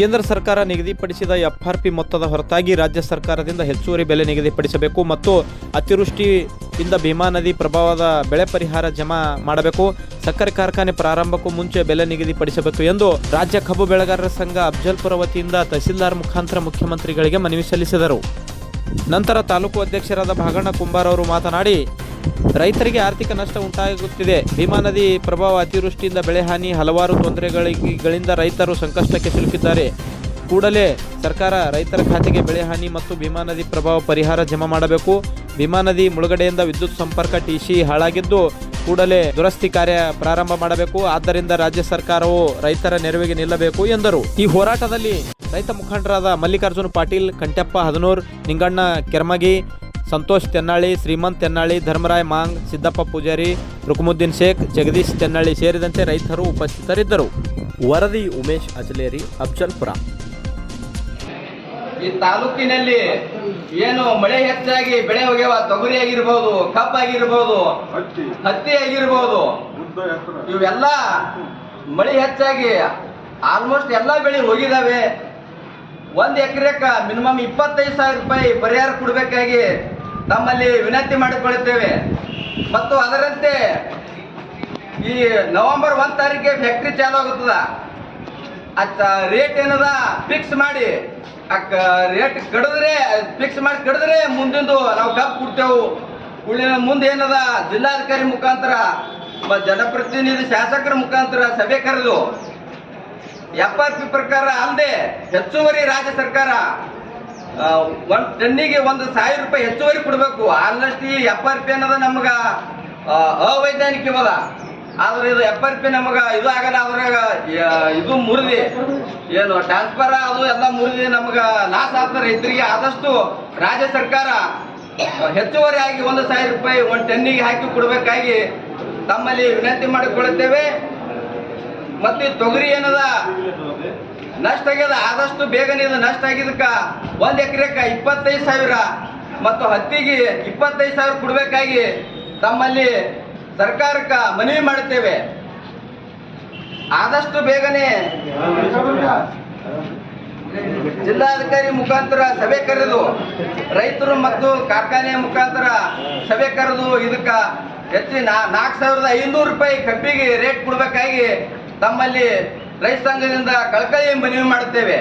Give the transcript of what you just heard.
ಕೇಂದ್ರ ಸರ್ಕಾರ ನಿಗದಿಪಡಿಸಿದ ಎಫ್ಆರ್ಪಿ ಮೊತ್ತದ ಹೊರತಾಗಿ ರಾಜ್ಯ ಸರ್ಕಾರದಿಂದ ಹೆಚ್ಚುವರಿ ಬೆಲೆ ನಿಗದಿಪಡಿಸಬೇಕು ಮತ್ತು ಅತಿವೃಷ್ಟಿಯಿಂದ ಭೀಮಾ ನದಿ ಪ್ರಭಾವದ ಬೆಳೆ ಪರಿಹಾರ ಜಮಾ ಮಾಡಬೇಕು. ಸಕ್ಕರೆ ಕಾರ್ಖಾನೆ ಪ್ರಾರಂಭಕ್ಕೂ ಮುಂಚೆ ಬೆಲೆ ನಿಗದಿಪಡಿಸಬೇಕು ಎಂದು ರಾಜ್ಯ ಕಬ್ಬು ಬೆಳೆಗಾರರ ಸಂಘ ಅಫ್ಜಲ್ಪುರ ವತಿಯಿಂದ ತಹಸೀಲ್ದಾರ್ ಮುಖಾಂತರ ಮುಖ್ಯಮಂತ್ರಿಗಳಿಗೆ ಮನವಿ ಸಲ್ಲಿಸಿದರು. ನಂತರ ತಾಲೂಕು ಅಧ್ಯಕ್ಷರಾದ ಭಾಗಣ್ಣ ಕುಂಬಾರ್ ಅವರು ಮಾತನಾಡಿ ರೈತರಿಗೆ ಆರ್ಥಿಕ ನಷ್ಟ ಉಂಟಾಗುತ್ತಿದೆ. ಭೀಮಾ ನದಿ ಪ್ರಭಾವ ಅತಿವೃಷ್ಟಿಯಿಂದ ಬೆಳೆ ಹಾನಿ, ಹಲವಾರು ತೊಂದರೆಗಳಿಂದ ರೈತರು ಸಂಕಷ್ಟಕ್ಕೆ ಸಿಲುಕಿದ್ದಾರೆ. ಕೂಡಲೇ ಸರ್ಕಾರ ರೈತರ ಖಾತೆಗೆ ಬೆಳೆ ಹಾನಿ ಮತ್ತು ಭೀಮಾ ನದಿ ಪ್ರಭಾವ ಪರಿಹಾರ ಜಮಾ ಮಾಡಬೇಕು. ಭೀಮಾ ನದಿ ಮುಳುಗಡೆಯಿಂದ ವಿದ್ಯುತ್ ಸಂಪರ್ಕ ಟಿಸಿ ಹಾಳಾಗಿದ್ದು, ಕೂಡಲೇ ದುರಸ್ತಿ ಕಾರ್ಯ ಪ್ರಾರಂಭ ಮಾಡಬೇಕು. ಆದ್ದರಿಂದ ರಾಜ್ಯ ಸರ್ಕಾರವು ರೈತರ ನೆರವಿಗೆ ನಿಲ್ಲಬೇಕು ಎಂದರು. ಈ ಹೋರಾಟದಲ್ಲಿ ರೈತ ಮುಖಂಡರಾದ ಮಲ್ಲಿಕಾರ್ಜುನ ಪಾಟೀಲ್ ಕಂಟೆಪ್ಪ ಹದನೂರ್, ನಿಂಗಣ್ಣ ಕೆರ್ಮಗಿ ಸಂತೋಷ್ ತೆನ್ನಾಳಿ ಶ್ರೀಮಂತ್ ತೆನ್ನಾಳಿ ಧರ್ಮರಾಯ್ ಮಾಂಗ್ ಸಿದ್ದಪ್ಪ ಪೂಜಾರಿ ರುಕುಮುದ್ದೀನ್ ಶೇಖ್ ಜಗದೀಶ್ ತೆನ್ನಾಳಿ ಸೇರಿದಂತೆ ರೈತರು ಉಪಸ್ಥಿತರಿದ್ದರು. ವರದಿ ಉಮೇಶ್ ಅಜಲೇರಿ ಅಫ್ಜಲ್ಪುರ. ಈ ತಾಲೂಕಿನಲ್ಲಿ ಏನು ಮಳೆ ಹೆಚ್ಚಾಗಿ ಬೆಳೆ ಹೋಗ್ಯಾವ ತೊಗರಿ ಆಗಿರ್ಬೋದು ಕಬ್ಬಾಗಿರ್ಬೋದು ಹತ್ತಿ. ಹತ್ತಿ ಆಗಿರ್ಬೋದು ಇವೆಲ್ಲ ಮಳೆ ಹೆಚ್ಚಾಗಿ ಆಲ್ಮೋಸ್ಟ್ ಎಲ್ಲ ಬೆಳೆ ಹೋಗಿದಾವೆ ಒಂದು ಎಕರೆಕ ಮಿನಿಮಮ್ ಇಪ್ಪತ್ತೈದು ಸಾವಿರ ರೂಪಾಯಿ ಪರಿಹಾರ ಕೊಡಬೇಕಾಗಿ ತಮ್ಮಲ್ಲಿ ವಿನಂತಿ ಮಾಡಿಕೊಳ್ಳುತ್ತೇವೆ. ಮತ್ತು ಅದರಂತೆ ಈ ನವೆಂಬರ್ ಒಂದ್ ತಾರೀಕಿಗೆ ಫ್ಯಾಕ್ಟ್ರಿ ಚಾಲು ಆಗುತ್ತದ. ರೇಟ್ ಏನದ? ಫಿಕ್ಸ್ ಮಾಡಿ. ರೇಟ್ ಕಡಿದ್ರೆ ಫಿಕ್ಸ್ ಮಾಡಿ ಕಡಿದ್ರೆ ಮುಂದಿಂದು ನಾವು ಕಪ್ ಕೊಡ್ತೇವೆ. ಉಳಿನ ಮುಂದೆ ಏನದ? ಜಿಲ್ಲಾಧಿಕಾರಿ ಮುಖಾಂತರ ಜನಪ್ರತಿನಿಧಿ, ಶಾಸಕರ ಮುಖಾಂತರ ಸಭೆ ಕರೆದು ಎಫ್ ಆರ್ ಪಿ ಪ್ರಕಾರ ಅಲ್ಲದೆ ಹೆಚ್ಚುವರಿ ರಾಜ್ಯ ಸರ್ಕಾರ ಒಂದ್ ಟನ್ನಿಗೆ ಒಂದು ಸಾವಿರ ರೂಪಾಯಿ ಹೆಚ್ಚುವರಿ ಕೊಡಬೇಕು. ಆಲ್ಮೋಸ್ಟ್ ಈ ಎಪ್ಪತ್ತು ರೂಪಾಯಿ ಅನ್ನೋದು ನಮ್ಗ ಅವೈಜ್ಞಾನಿಕ ಅವೈಜ್ಞಾನಿಕವದ ಆದ್ರೆ ಇದು ಎಪ್ಪತ್ತು ರೂಪಾಯಿ ನಮಗ ಇದು ಆಗಲ್ಲ ಅದ್ರಾಗ ಇದು ಮುರಿದಿ. ಏನು ಟ್ರಾನ್ಸ್ಫರ್ ಅದು ಎಲ್ಲ ಮುರಿದಿ, ನಮಗ ಲಾಸ್ ಆಗ್ತದೆ ರೈತರಿಗೆ. ಆದಷ್ಟು ರಾಜ್ಯ ಸರ್ಕಾರ ಹೆಚ್ಚುವರಿ ಆಗಿ ಒಂದು ಸಾವಿರ ರೂಪಾಯಿ ಒಂದು ಟನ್ನಿಗೆ ಹಾಕಿ ಕೊಡಬೇಕಾಗಿ ತಮ್ಮಲ್ಲಿ ವಿನಂತಿ ಮಾಡಿಕೊಳ್ಳುತ್ತೇವೆ. ಮತ್ತೆ ತೊಗರಿ ಏನದ? ನಷ್ಟ ಆಗ್ಯದ, ಆದಷ್ಟು ಬೇಗನೆ ಇದು ನಷ್ಟ ಆಗಿದ್ದಕ್ಕ. ಒಂದ್ ಎಕರೆಕ ಇಪ್ಪತ್ತೈದು ಸಾವಿರ. ಮತ್ತು ಹತ್ತಿಗೆ ಇಪ್ಪತ್ತೈದು ಸಾವಿರ ಕೊಡಬೇಕಾಗಿ ತಮ್ಮಲ್ಲಿ ಸರ್ಕಾರಕ್ಕ ಮನವಿ ಮಾಡುತ್ತೇವೆ. ಆದಷ್ಟು ಬೇಗನೆ ಜಿಲ್ಲಾಧಿಕಾರಿ ಮುಖಾಂತರ ಸಭೆ ಕರೆದು, ರೈತರು ಮತ್ತು ಕಾರ್ಖಾನೆ ಮುಖಾಂತರ ಸಭೆ ಕರೆದು ಇದಕ್ಕ ಹೆಚ್ಚಿನ ನಾಲ್ಕು ಸಾವಿರದ ಐನೂರು ರೂಪಾಯಿ ಕಬ್ಬಿಗೆ ರೇಟ್ ಕೊಡಬೇಕಾಗಿ ತಮ್ಮಲ್ಲಿ ರೈತ ಸಂಘದಿಂದ ಕಳಕಳಿ ಮನವಿ ಮಾಡುತ್ತೇವೆ.